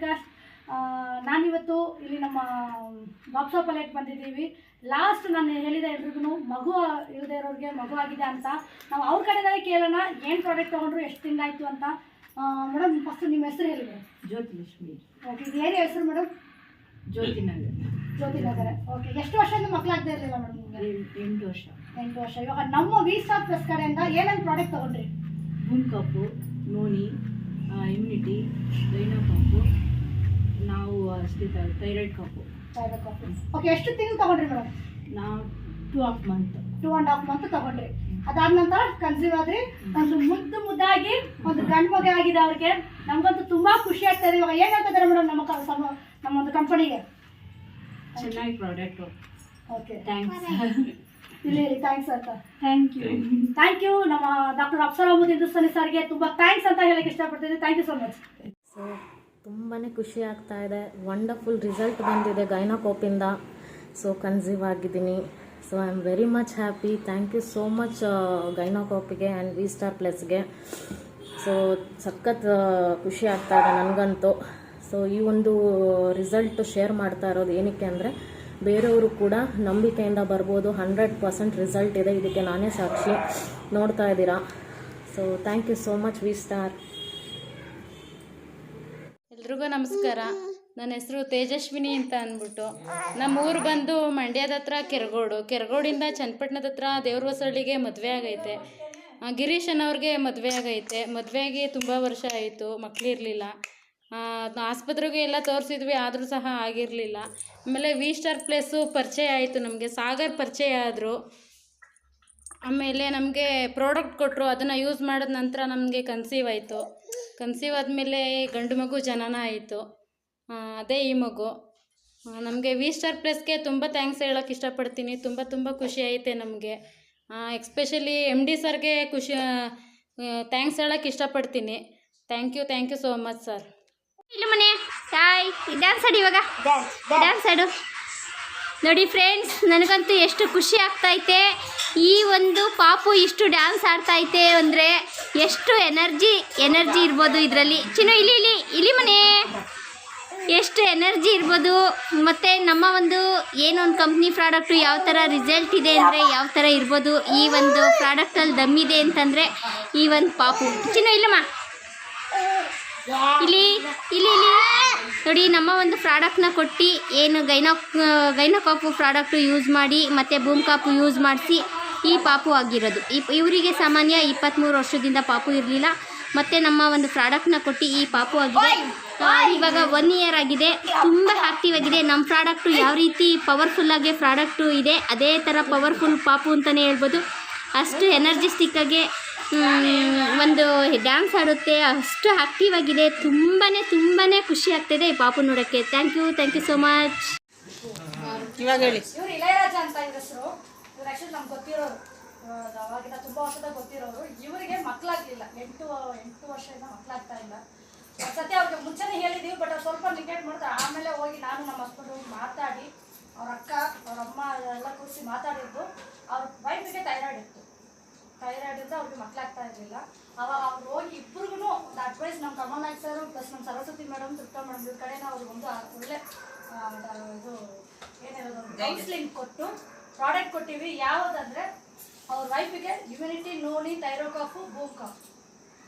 Podcast ನಾನಿವತ್ತು ಇಲ್ಲಿ ನಮ್ಮ ಬಾಕ್ಸೋ ಪಲೇಟ್ ಬಂದಿದ್ದೀವಿ. ಲಾಸ್ಟ್ ನಾನು ಹೇಳಿದೆ ಎಲ್ರಿಗೂ ಮಗು ಇಲ್ಲದೆ ಇರೋರಿಗೆ ಮಗು ಆಗಿದೆ ಅಂತ. ನಾವು ಅವ್ರ ಕಡೆನೇ ಕೇಳೋಣ ಏನು ಪ್ರಾಡಕ್ಟ್ ತೊಗೊಂಡ್ರು ಎಷ್ಟು ತಿಂಗಳಾಯಿತು ಅಂತ. ಮೇಡಮ್ ಫಸ್ಟ್ ನಿಮ್ಮ ಹೆಸರು ಹೇಳಿ ಮೇಡಮ್ ಜ್ಯೋತಿ ಲಕ್ಷ್ಮಿ. ಓಕೆ ಇದು ಏನು ಹೆಸರು ಮೇಡಮ್ ಜ್ಯೋತಿ ನಗರ್. ಜ್ಯೋತಿ ನಗರ. ಓಕೆ ಎಷ್ಟು ವರ್ಷದಿಂದ ಮಕ್ಕಳಾಗ್ತಾ ಇರಲಿಲ್ಲ ಮೇಡಮ್ ನಿಮಗೆ? ಎಂಟು ವರ್ಷ. ಎಂಟು ವರ್ಷ. ಇವಾಗ ನಮ್ಮ ವಿ ಸ್ಟಾರ್ ಪ್ಲಸ್ ಕಡೆಯಿಂದ ಏನೇನು ಪ್ರಾಡಕ್ಟ್ ತೊಗೊಂಡ್ರಿ? Boom cup noni immunity rhino cup ಅಷ್ಟೇ ಥೈರಾಯ್ಡ್ ಕಾಫಿ ಓಕೆ ಎಷ್ಟು ತಿಂಗಳು ತಗೊಂಡ್ರಿ ಮೇಡಮ್? ನಾವು two half month two and half month ತಗೊಂಡ್ರಿ. ಅದಾದ ನಂತರ ಕನ್ಸೀವ್ ಆದ್ರಿ. ಒಂದು ಮುದ್ದು ಮುದ್ದಾಗಿ ಒಂದು ಗಂಡು ಮಗ ಆಗಿದೆ ಅವ್ರಿಗೆ. ನಮಗಂತೂ ತುಂಬಾ ಖುಷಿ ಆಗ್ತಾ ಇದೆ ಇವಾಗ ಏನ್ ಹೇಳ್ತಿದ್ದಾರೆ ಮೇಡಮ್ ನಮ್ಮ ನಮ್ಮ ಒಂದು ಕಂಪನಿಗೆ ಚೆನ್ನಾಗಿ ಪ್ರಾಡಕ್ಟು ಓಕೆ ಥ್ಯಾಂಕ್ಸ್ ಇಲ್ಲಿ ಥ್ಯಾಂಕ್ಸ್ ಅಂತ ಥ್ಯಾಂಕ್ ಯು ಥ್ಯಾಂಕ್ ಯು ನಮ್ಮ ಡಾಕ್ಟರ್ ಅಪ್ಸರಾಮುದ್ ಹಿಂದೂಸ್ತಾನಿ ಸರ್ಗೆ ತುಂಬಾ ಥ್ಯಾಂಕ್ಸ್ ಅಂತ ಹೇಳಕ್ಕೆ ಇಷ್ಟಪಡ್ತೀನಿ thank you so much so ತುಂಬಾ ಖುಷಿ ಆಗ್ತಾ ಇದೆ. ವಂಡರ್ಫುಲ್ ರಿಸಲ್ಟ್ ಬಂದಿದೆ ಗೈನೋಕೋಪಿಂದ. ಸೊ ಕನ್ಸೀವ್ ಆಗಿದ್ದೀನಿ. So I am very much happy thank you so much ಗೈನೋಕೋಪಿಗೆ and V star ಪ್ಲಸ್ಗೆ ಸೊ ಸಖತ್ ಆ, ಖುಷಿ ಆಗ್ತಾ ಇದೆ ನನಗಂತೂ. ಸೊ ಈ ಒಂದು ರಿಸಲ್ಟ್ ಶೇರ್ ಮಾಡ್ತಾ ಇರೋದು ಏನಕ್ಕೆ ಅಂದರೆ ಬೇರೆಯವರು ಕೂಡ ನಂಬಿಕೆಯಿಂದ ಬರ್ಬೋದು. ಹಂಡ್ರೆಡ್ ಪರ್ಸೆಂಟ್ ರಿಸಲ್ಟ್ ಇದೆ. ಇದಕ್ಕೆ ನಾನೇ ಸಾಕ್ಷಿ. ನೋಡ್ತಾ ಇದ್ದೀರಾ? So thank you so much V Star ಎಲ್ರಿಗೂ ನಮಸ್ಕಾರ. ನನ್ನ ಹೆಸರು ತೇಜಸ್ವಿನಿ ಅಂತ ಅಂದ್ಬಿಟ್ಟು ನಮ್ಮ ಊರು ಬಂದು ಮಂಡ್ಯದ ಹತ್ರ ಕೆರಗೋಡು. ಕೆರಗೋಡಿಂದ ಚನ್ನಪಟ್ಟಣದ ಹತ್ರ ದೇವ್ರ ಹೊಸಳ್ಳಿಗೆ ಮದುವೆ ಆಗೈತೆ. ಗಿರೀಶ್ ಅನ್ನೋರಿಗೆ ಮದುವೆ ಆಗೈತೆ. ಮದುವೆಗೆ ತುಂಬ ವರ್ಷ ಆಯಿತು. ಮಕ್ಕಳಿರಲಿಲ್ಲ ಆಸ್ಪತ್ರೆಗೆ ಎಲ್ಲ ತೋರಿಸಿದ್ವಿ, ಆದರೂ ಸಹ ಆಗಿರಲಿಲ್ಲ. ಆಮೇಲೆ ವಿ ಸ್ಟಾರ್ ಪ್ಲೇಸು ಪರಿಚಯ ಆಯಿತು ನಮಗೆ. ಸಾಗರ್ ಪರಿಚಯ ಆದರು. ಆಮೇಲೆ ನಮಗೆ ಪ್ರಾಡಕ್ಟ್ ಕೊಟ್ಟರು ಅದನ್ನು ಯೂಸ್ ಮಾಡಿದ ನಂತರ ನಮಗೆ ಕನ್ಸೀವ್ ಆಯಿತು. ಕನ್ಸೀವ್ ಆದಮೇಲೆ ಗಂಡು ಮಗು ಜನನ ಆಯಿತು. ಅದೇ ಈ ಮಗು. ನಮಗೆ ವಿ ಸ್ಟಾರ್ ಪ್ಲಸ್ಗೆ ತುಂಬ ಥ್ಯಾಂಕ್ಸ್ ಹೇಳೋಕ್ಕೆ ಇಷ್ಟಪಡ್ತೀನಿ. ತುಂಬ ತುಂಬ ಖುಷಿ ಐತೆ ನಮಗೆ. ಎಕ್ಸ್ಪೆಷಲಿ ಎಂ ಡಿ ಸರ್ಗೆ ಖುಷಿ ಥ್ಯಾಂಕ್ಸ್ ಹೇಳೋಕ್ಕೆ ಇಷ್ಟಪಡ್ತೀನಿ. Thank you thank you so much sir ಇಲ್ಲ ಮನೆ. ಹಾಯ್ ಡ್ಯಾನ್ಸ್ ಆಡಿ ಇವಾಗ. ಡ್ಯಾನ್ಸ್ ಆಡು. ನೋಡಿ ಫ್ರೆಂಡ್ಸ್ ನನಗಂತೂ ಎಷ್ಟು ಖುಷಿ ಆಗ್ತೈತೆ ಈ ಒಂದು ಪಾಪು ಇಷ್ಟು ಡ್ಯಾನ್ಸ್ ಆಡ್ತೈತೆ ಅಂದರೆ ಎಷ್ಟು ಎನರ್ಜಿ ಎನರ್ಜಿ ಇರ್ಬೋದು ಇದರಲ್ಲಿ. ಚಿನ್ನು, ಇಲ್ಲಿ ಇಲ್ಲಿ ಇಲ್ಲಿ ಮನೆ. ಎಷ್ಟು ಎನರ್ಜಿ ಇರ್ಬೋದು. ಮತ್ತು ನಮ್ಮ ಒಂದು ಏನೋ ಒಂದು ಕಂಪ್ನಿ ಪ್ರಾಡಕ್ಟು ಯಾವ ಥರ ರಿಸಲ್ಟ್ ಇದೆ ಅಂದರೆ ಯಾವ ಥರ ಇರ್ಬೋದು. ಈ ಒಂದು ಪ್ರಾಡಕ್ಟಲ್ಲಿ ದಮ್ಮಿದೆ ಅಂತಂದರೆ ಈ ಒಂದು ಪಾಪು. ಚಿನ್ನು, ಇಲ್ಲಮ್ಮ. ಇಲ್ಲಿ ಇಲ್ಲಿ ಇಲ್ಲಿ. ನೋಡಿ, ನಮ್ಮ ಒಂದು ಪ್ರಾಡಕ್ಟ್ನ ಕೊಟ್ಟು ಏನು ಗೈನೋ ಗೈನೋಕಾಪು ಪ್ರಾಡಕ್ಟು ಯೂಸ್ ಮಾಡಿ, ಮತ್ತು ಬೂಮ್ ಕಾಪು ಯೂಸ್ ಮಾಡಿಸಿ ಈ ಪಾಪು ಆಗಿರೋದು. ಈ ಇವರಿಗೆ ಸಾಮಾನ್ಯ ಇಪ್ಪತ್ತ್ಮೂರು ವರ್ಷದಿಂದ ಪಾಪು ಇರಲಿಲ್ಲ. ಮತ್ತು ನಮ್ಮ ಒಂದು ಪ್ರಾಡಕ್ಟ್ನ ಕೊಟ್ಟು ಈ ಪಾಪು ಆಗಿದೆ. ಇವಾಗ ಒನ್ ಇಯರ್ ಆಗಿದೆ. ತುಂಬ ಆ್ಯಕ್ಟಿವ್ ಆಗಿದೆ. ನಮ್ಮ ಪ್ರಾಡಕ್ಟು ಯಾವ ರೀತಿ ಪವರ್ಫುಲ್ಲಾಗಿ ಪ್ರಾಡಕ್ಟು ಇದೆ ಅದೇ ಥರ ಪವರ್ಫುಲ್ ಪಾಪು ಅಂತಲೇ ಹೇಳ್ಬೋದು. ಅಷ್ಟು ಎನರ್ಜಿಸ್ಟಿಕ್ ಆಗಿ ಒಂದು ಡ್ಯಾನ್ಸ್ ಆಡುತ್ತೆ. ಅಷ್ಟು ಆ್ಯಕ್ಟಿವ್ ಆಗಿದೆ. ತುಂಬಾ ತುಂಬಾ ಖುಷಿ ಆಗ್ತಿದೆ ಈ ಪಾಪು ನೋಡೋಕ್ಕೆ. Thank you thank you so much ಇವಾಗ ಹೇಳಿ. ಆಕ್ಚುಲಿ ನಮ್ಗೆ ಗೊತ್ತಿರೋರು. ಅವಾಗಿನ ಅವಾಗಿಂದ ತುಂಬ ವರ್ಷದ ಗೊತ್ತಿರೋರು. ಇವರಿಗೆ ಮಕ್ಕಳಾಗ್ಲಿಲ್ಲ ಎಂಟು ಎಂಟು ವರ್ಷದಿಂದ ಮಕ್ಕಳಾಗ್ತಾ ಇಲ್ಲ. ಸತ್ಯ ಸತಿ ಅವ್ರಿಗೆ ಮುಂಚೆನೇ ಹೇಳಿದೀವಿ ಬಟ್ ಅವ್ರು ಸ್ವಲ್ಪ ನಿಗೇಟ್ ಮಾಡಿದ್ರೆ. ಆಮೇಲೆ ಹೋಗಿ ನಾನು ನಮ್ಮ ಹಸ್ಬೆಂಡ್ ಹೋಗಿ ಮಾತಾಡಿ ಅವ್ರ ಅಕ್ಕ ಅವ್ರ ಅಮ್ಮ ಎಲ್ಲ ಕೂರಿಸಿ ಮಾತಾಡಿದ್ದು. ಅವ್ರ ವೈಫಿಗೆ ಥೈರಾಯ್ಡ್ ಇತ್ತು. ಥೈರಾಯ್ಡ್ ಇಂದ ಅವ್ರಿಗೆ ಮಕ್ಕಳಾಗ್ತಾ ಇರಲಿಲ್ಲ. ಅವಾಗ ಅವ್ರು ಹೋಗಿ ಇಬ್ಬರಿಗೂ ಒಂದು ಅಡ್ವೈಸ್ ನಮ್ಮ ಕಮಲ್ ನಾಯ್ಕ್ ಸರ್ ಪ್ಲಸ್ ನಮ್ಮ ಸರಸ್ವತಿ ಮೇಡಮ್ ತೃಪ್ತಾ ಮೇಡಮ್ ಇವ್ರ ಕಡೆ ಅವ್ರಿಗೆ ಒಂದು ಒಳ್ಳೆ ಇದು ಏನಿರೋದು ಕೌನ್ಸಿಲಿಂಗ್ ಕೊಟ್ಟು ಪ್ರಾಡಕ್ಟ್ ಕೊಟ್ಟಿವಿ. ಯಾವುದಂದ್ರೆ ಅವ್ರ ವೈಫಿಗೆ ಇಮ್ಯುನಿಟಿ ನೋನಿ ಥೈರೋಕಾಫು ಬೂಮ್ ಕಾಫ್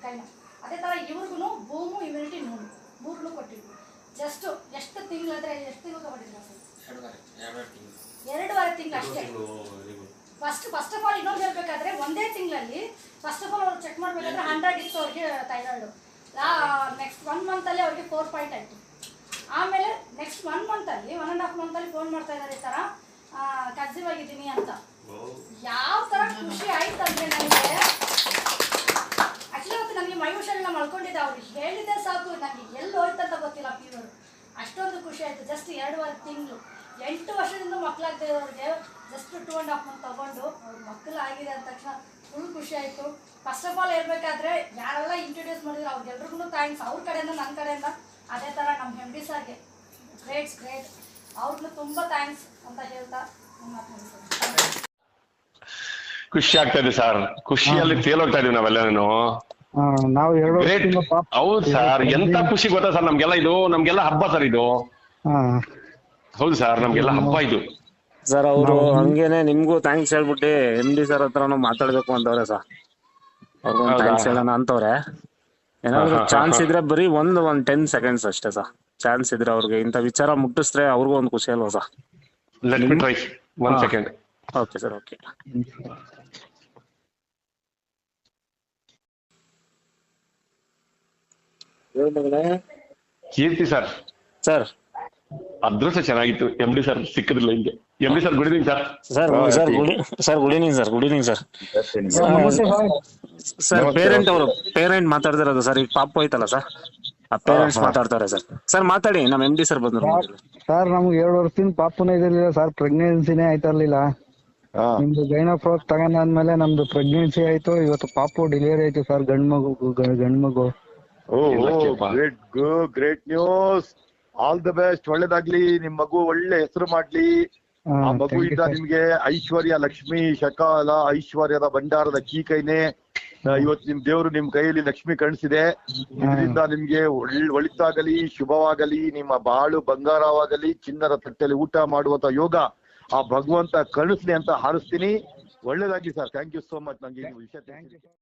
ಕೈನ? ಅದೇ ಥರ ಇವ್ರಿಗೂ ಬೂಮು ಇಮ್ಯುನಿಟಿ ನೋನಿ ಮೂರನ್ನು ಕೊಟ್ಟಿವಿ. ಜಸ್ಟ್ ಎಷ್ಟು ತಿಂಗಳಂದ್ರೆ ಎಷ್ಟು ತಿಂಗಳು ಕೊಟ್ಟಿದ್ರು ಎರಡೂವರೆ ತಿಂಗಳು ಅಷ್ಟೇ. ಫಸ್ಟ್ ಫಸ್ಟ್ ಆಫ್ ಆಲ್ ಇನ್ನೊಂದು ಹೇಳ್ಬೇಕಾದ್ರೆ ಒಂದೇ ತಿಂಗಳಲ್ಲಿ ಫಸ್ಟ್ ಆಫ್ ಆಲ್ ಅವ್ರು ಚೆಕ್ ಮಾಡಬೇಕಾದ್ರೆ ಹಂಡ್ರೆಡ್ ಇತ್ತು ಅವ್ರಿಗೆ ಥೈರಾಯ್ಡು ನೆಕ್ಸ್ಟ್ ಒನ್ ಮಂತಲ್ಲಿ ಅವ್ರಿಗೆ ಫೋರ್ ಪಾಯಿಂಟ್ ಆಯಿತು ಆಮೇಲೆ ನೆಕ್ಸ್ಟ್ ಒನ್ ಮಂತಲ್ಲಿ ಒನ್ ಆ್ಯಂಡ್ ಹಾಫ್ ಮಂತಲ್ಲಿ ಫೋನ್ ಮಾಡ್ತಾ ಇದ್ದಾರೆ ಈ ಥರ ಕನ್ಸೀವ್ ಆಗಿದ್ದೀನಿ ಅಂತ. ಯಾವ ತರ ಖುಷಿ ಆಯ್ತು ಅಂದರೆ ನನಗೆ ಆಕ್ಚುಲಿ ಅವತ್ತು ನನಗೆ ಮೈ ಹುಷಾರಿಲ್ಲ ಮಲ್ಕೊಂಡಿದ್ದೆ ಅವ್ರು ಹೇಳಿದೆ ಸಾಕು ನನಗೆ ಎಲ್ಲಿ ಹೋಯ್ತಂತ ಗೊತ್ತಿಲ್ಲ ಫೀವರ್ ಅಷ್ಟೊಂದು ಖುಷಿ ಆಯಿತು ಜಸ್ಟ್ ಎರಡೂವರೆ ತಿಂಗಳು. ಎಂಟು ವರ್ಷದಿಂದ ಮಕ್ಕಳಾಗ್ತಾ ಇರೋರಿಗೆ just two and half month ತಗೊಂಡು ಅವ್ರ ಮಕ್ಕಳು ಆಗಿದೆ ಅಂದ ತಕ್ಷಣ ಫುಲ್ ಖುಷಿ ಆಯಿತು. ಫಸ್ಟ್ ಆಫ್ ಆಲ್ ಹೇಳ್ಬೇಕಾದ್ರೆ ಯಾರೆಲ್ಲ ಇಂಟ್ರೊಡ್ಯೂಸ್ ಮಾಡಿದ್ರು ಅವ್ರಿಗೆಲ್ರಿಗೂ ಥ್ಯಾಂಕ್ಸ್ ಅವ್ರ ಕಡೆಯಿಂದ ನನ್ನ ಕಡೆಯಿಂದ ಅದೇ ಥರ ನಮ್ಮ ಡಿ ಸರ್ಗೆ. ಗ್ರೇಟ್ಸ್ ಗ್ರೇಟ್ ಅವ್ರಿಗೂ ತುಂಬ ಥ್ಯಾಂಕ್ಸ್ ಅಂತ ಹೇಳ್ತಾ ನನ್ನ ಮಾತು ಖುಷಿ ಆಗ್ತಾ ಇದೆ ಸರ್ ಖುಷಿಯಲ್ಲಿ ತೇಲೋಗ್ತಾ ಇದೀವಿ ನಾವೆಲ್ಲನೂ. ನಾವು ಎರಡು ಹೌದು ಸರ್ ಎಂತ ಖುಷಿ ಗೊತ್ತಾ ಸರ್ ನಮ್ಗೆಲ್ಲ ಇದು? ನಮ್ಗೆಲ್ಲ ಹಬ್ಬ ಸರ್ ಇದು. ಹೌದು ಸರ್ ನಮ್ಗೆಲ್ಲ ಹಬ್ಬ ಇದು. ಸರ್ ಅವರು ಹಂಗೇನೆ ನಿಮ್ಗೂ ಥ್ಯಾಂಕ್ಸ್ ಹೇಳ್ಬಿಟ್ಟು ಎಂ ಡಿ ಸರ್ ಹತ್ರನು ಮಾತಾಡ್ಬೇಕು ಅಂತವ್ರೆ ಸರ್ ಅವ್ರಿಗೊಂದು ಥ್ಯಾಂಕ್ಸ್ ಹೇಳೋಣ ಅಂತವ್ರೆ. ಏನಾದ್ರು ಚಾನ್ಸ್ ಇದ್ರೆ ಬರೀ ಒಂದ್ ಒಂದ್ ಟೆನ್ ಸೆಕೆಂಡ್ಸ್ ಅಷ್ಟೇ ಸರ್ ಚಾನ್ಸ್ ಇದ್ರೆ ಅವ್ರಿಗೆ ಇಂಥ ವಿಚಾರ ಮುಟ್ಟಿಸಿದ್ರೆ ಅವ್ರಿಗೂ ಒಂದು ಖುಷಿ ಅಲ್ವಾ sir? Let me try one ಹಾ. Second okay sir okay Keerthi sir sir ಅದೃಷ್ಟ ಚೆನ್ನಾಗಿತ್ತು. ಎಂ ಡಿ ಸರ್ ಸಿಕ್ಕಿದ್ರಲ್ಲ ಹಿಂಗೆ. M D sir good evening sir sir sir good sir good evening sir good evening sir sir sir parent ಅವರು parent ಮಾತಾಡ್ತಿರೋದು sir ಈಗ ಪಾಪು ಹೋಯ್ತಲ್ಲ sir ಆ ಪೇರೆಂಟ್ಸ್. ಮಾತಾಡ್ತಾರೆ ಸರ್. ಸರ್ ಮಾತಾಡಿ ನಮ್ಮ ಎಂ ಡಿ ಸರ್ ಬಂದ್ರು ಸರ್ ನಮ್ಗೆ ಎರಡು ವರ್ಷದಿಂದ ಪಾಪುನೇ ಇದಿರ್ಲಿಲ್ಲ ಸರ್ ಪ್ರೆಗ್ನೆನ್ಸಿನೇ ಆಯ್ತಾ ಇರ್ಲಿಲ್ಲ. ನಿಮ್ದು ಗೈನೋಫ್ರಾಕ್ ತಗೊಂಡಾದ್ಮೇಲೆ ನಮ್ದು ಪ್ರೆಗ್ನೆನ್ಸಿ ಆಯ್ತು ಇವತ್ತು ಪಾಪು ಡೆಲಿವರಿ ಆಯ್ತು ಸರ್ ಗಂಡ್ ಮಗು ಗಂಡ್ ಮಗು. Great go great news all the best ಒಳ್ಳೇದಾಗ್ಲಿ ನಿಮ್ ಮಗು ಒಳ್ಳೆ ಹೆಸರು ಮಾಡ್ಲಿ. ಆ ಮಗುವಿಂದ ನಿಮ್ಗೆ ಐಶ್ವರ್ಯ ಲಕ್ಷ್ಮಿ ಶಕಾಲ ಐಶ್ವರ್ಯದ ಭಂಡಾರದ ಕೀ ಕೈನೆ. ಆ, ಇವತ್ತು ನಿಮ್ ದೇವರು ನಿಮ್ ಕೈಯಲ್ಲಿ ಲಕ್ಷ್ಮಿ ಕಾಣಿಸಿದೆ. ಇದರಿಂದ ನಿಮ್ಗೆ ಒಳ್- ಒಳಿತಾಗಲಿ, ಶುಭವಾಗಲಿ, ನಿಮ್ಮ ಬಾಳು ಬಂಗಾರವಾಗಲಿ, ಚಿನ್ನದ ತಟ್ಟೆಯಲ್ಲಿ ಊಟ ಮಾಡುವಂತ ಯೋಗ ಆ ಭಗವಂತ ಕಳಿಸ್ಲಿ ಅಂತ ಹಾರಿಸ್ತೀನಿ. ಒಳ್ಳೇದಾಗಿ sir. Thank you so much ನಂಗೆ ವಿಷಯ ತಿಳಿಸಿದ್ದಕ್ಕೆ.